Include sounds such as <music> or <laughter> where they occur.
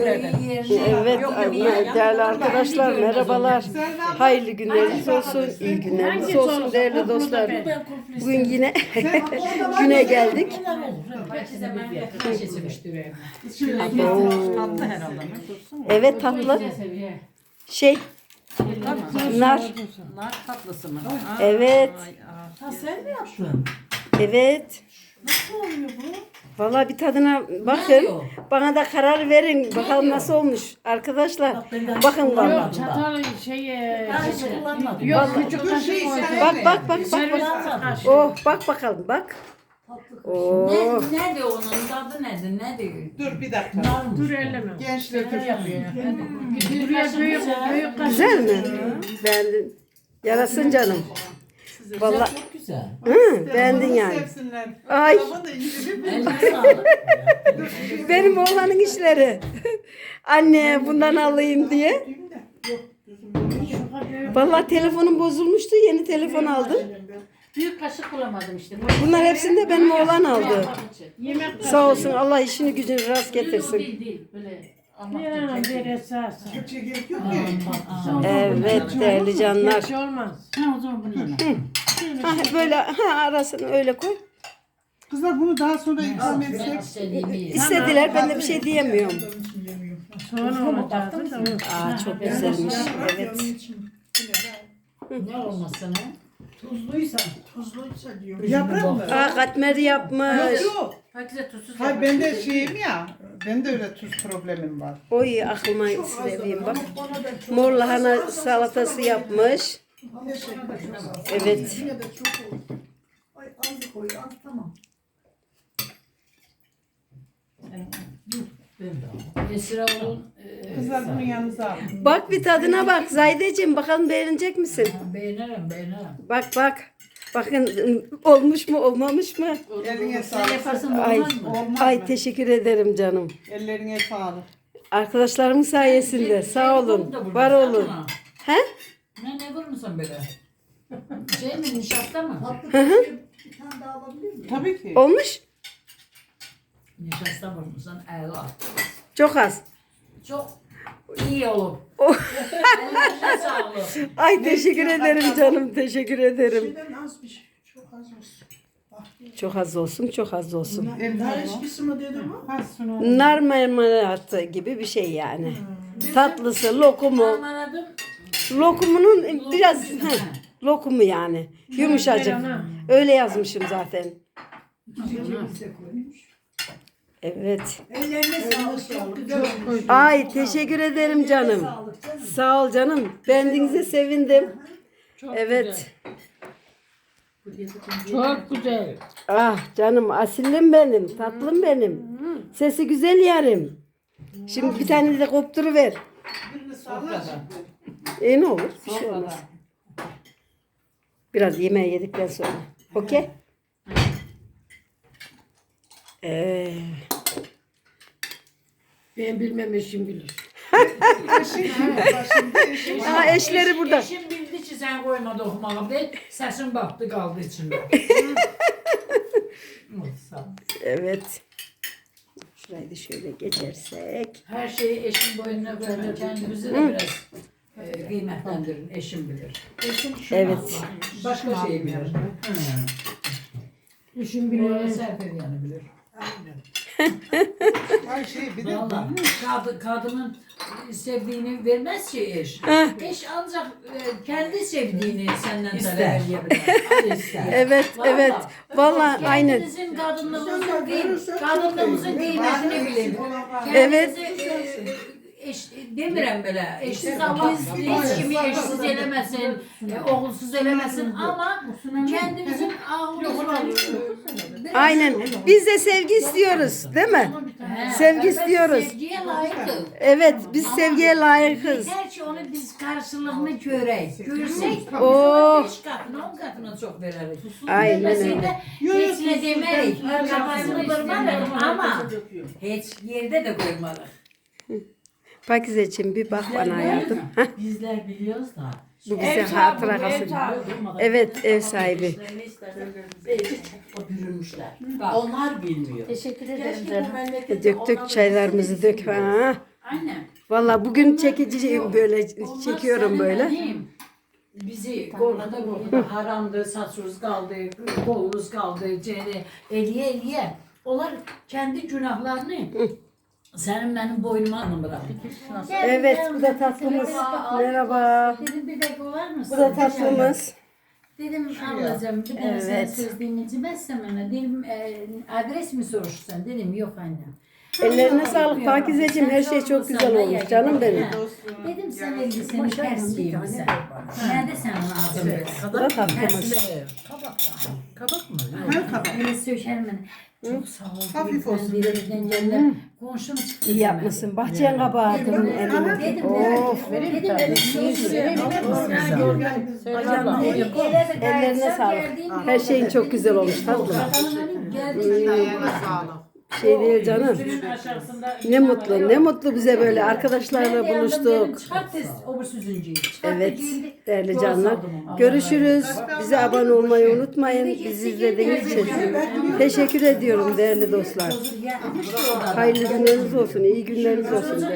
Evet ay- değerli arkadaşlar merhabalar. Yaptın? Hayırlı günleriniz olsun, iyi günleriniz olsun değerli dostlar. Bugün yine <laughs> güne geldik. Tatlı herhalde. Evet tatlı. Şey, nar. Nar tatlısı mı? Evet, Ha sen mi yaptın? evet. Nasıl oluyor bu? Vallahi bir tadına bakın. Bana da karar verin. Bakalım nasıl olmuş arkadaşlar. Bakın vallahi. Çatal şey e, Ben hiç kullanmadım. yok Bak- küçük kaşık şey, koy. sen- Bak bak bak bak. Servis bak. Oh bak bakalım bak. Oh. Ne, ne de onun tadı nedir? Ne diyor? Dur bir dakika. Dur elleme. Gençler Buraya büyük büyük kaşık. Güzel mi? Beğendin. Yarasın canım. Vallahi Çok güzel. hı, beğendin yani. Sevsinler. Ay. Ama da iyi bir- Eline sağlık. Benim oğlanın işleri. <laughs> Anne bundan alayım diye. Vallahi telefonum bozulmuştu. Yeni telefon aldım. Büyük kaşık bulamadım işte. Bunlar hepsini de benim oğlan aldı. Yemek Sağ olsun Allah işini gücünü rast getirsin. Değil değil böyle. Yani bir esas. Türkçe gerek yok ki. Evet değerli canlar. Gerçi olmaz. Ha o zaman bunu yeme. Ha, böyle ha, arasını öyle koy. Kızlar bunu daha sonra ikram etsek. İstediler ben de bir şey diyemiyorum. Sonra olacaktı da. Aa çok güzelmiş. Evet. Ne olmasın ha? Tuzluysa, tuzluysa diyor. Yaprak mı? Aa katmer yapmış. Yok. Herkese tuzsuz Hayır ben de şeyim ya. Ben de öyle tuz problemim var. Oy aklıma seveyim bak. Mor lahana salatası yapmış. Evet. Yine de çok oldu. Ay az koy, az tamam. Esra onun Kızlar bunu yanınıza alın. Bak bir tadına bak Zahideciğim bakalım beğenecek misin? beğenirim beğenirim. Bak bak. Bakın olmuş mu olmamış mı? Eline Sen sağlık. yaparsın Ay, olmaz mı? Olmaz ay mı? teşekkür ederim canım. Ellerine sağlık. Arkadaşlarımın sayesinde sağ olun. Var olun. He? Vurmuşsun böyle? Şey mi nişasta mı? Tatlı kaşığı bir tane daha alabilir miyim? Tabii ki. Olmuş? Nişasta vurmuşsun. Evet. Çok az. Çok iyi olur. Oh. Eline sağlık. Ay teşekkür ederim canım. Teşekkür ederim. Şeyden az bir şey, çok az olsun. Bak, Çok az olsun, çok az olsun. Nar eşkisi mi dedim? Ha. Nar marmelatı gibi bir şey yani. Tatlısı, lokumu. Anladım. Lokumunun biraz heh, lokumu yani. Yumuşacık. Öyle yazmışım zaten. Evet. Ellerine sağlık, çok güzel olmuş. Ay teşekkür ederim canım. Sağ ol canım. Beğendiğinize sevindim. Evet. Çok güzel. Ah canım asillim benim. Tatlım benim. Sesi güzel yarim. Şimdi bir tane de kopturu ver. Birini sağlık. E ne olur? Bir şey olmaz. Biraz yemeği yedikten sonra. Okey? Ee, Ben bilmem eşim bilir. <laughs> aa, eşleri burada. Eşim bildi ki sen koymadı okumağa. Ben sesin baktı kaldı içinde. <laughs> Sağ ol. Evet. Şurayı da şöyle geçersek. Her şeyi eşin boynuna koyun. Kendimizi de biraz e, kıymetlendirin. Eşim bilir. Evet. Başka şey bilir. Eşim Bilir. bilir. Serpil yani bilir. Her <laughs> şey bir de Valla kadın, kadının sevdiğini vermez ki eş. Eş ancak e, kendi sevdiğini senden talep edebilir. <laughs> Evet, evet. Vallahi aynen. Kendinizin kadınlığımızın, kıym- kadınlığımızın kıymetini bilin. Evet. Kendinizi, e, Eş, demirəm belə, eşsiz Allah hiç kimi eşsiz eləməsin, e, oğulsuz eləməsin ama kendimizin ağlımız var. Aynen. Biz de sevgi istiyoruz, değil mi? He, Sevgi istiyoruz. Sevgiye layıkız. Evet, biz sevgiye layıkız. Yeter ki onu biz karşılığını görək. Görsək, Oh. 5 qatına, 10 qatına çox verərik. Aynen öyle. də heç nə demərik. Kafasını qırmarıq ama heç yerdə də qoymarıq. Pakizeciğim bir bak bana hayatım. Heh, Bizlər biliyoruz da. Bu bize hatıra kalsın. Evet, ev sahibi. O bürünmüşler. Onlar bilmiyor. Teşekkür ederim Keşke canım. bu memlekette Dök dök çaylarımızı dök. Ha. Aynen. Vallahi bugün çekici böyle Onlar çekiyorum senin böyle. Bizi kornada kornada haramdı, saçsız kaldı, kolumuz kaldı, cene, eliye eliye. Onlar kendi günahlarını senin benim boynuma mı bıraktı? Evet bu da tatlımız. Merhaba. Dedim bir dakika var mısın? Bu da tatlımız. Dedim ablacığım bir tane sen Evet. söz dinleyicimezsem bana. Dedim e, adres mi soruşsan? Dedim yok annem. Ellerine sağlık Pakizeciğim. Her şey çok güzel olmuş canım benim. Dedim sen elbiseni ters giymişsin. Nerede sen onu aldın? da tatlımız. Kabak mı? Her kabak. Öyle söylerim ben. Çok sağ ol. Hafif olsun. bir yerden geldim. Komşum çıktı. İyi yapmışsın. Bahçen kabağıdın Dedim, dedim, Of. dedim, dedim, Ellerine sağlık. Her şeyin çok güzel olmuş tatlım. Şey değil canım. Ne mutlu, ne mutlu bize böyle arkadaşlarla buluştuk. Evet değerli canlar. Görüşürüz. Bize abone olmayı unutmayın. Bizi izlediğiniz için teşekkür ediyorum değerli dostlar. Hayırlı günleriniz olsun, iyi günleriniz olsun.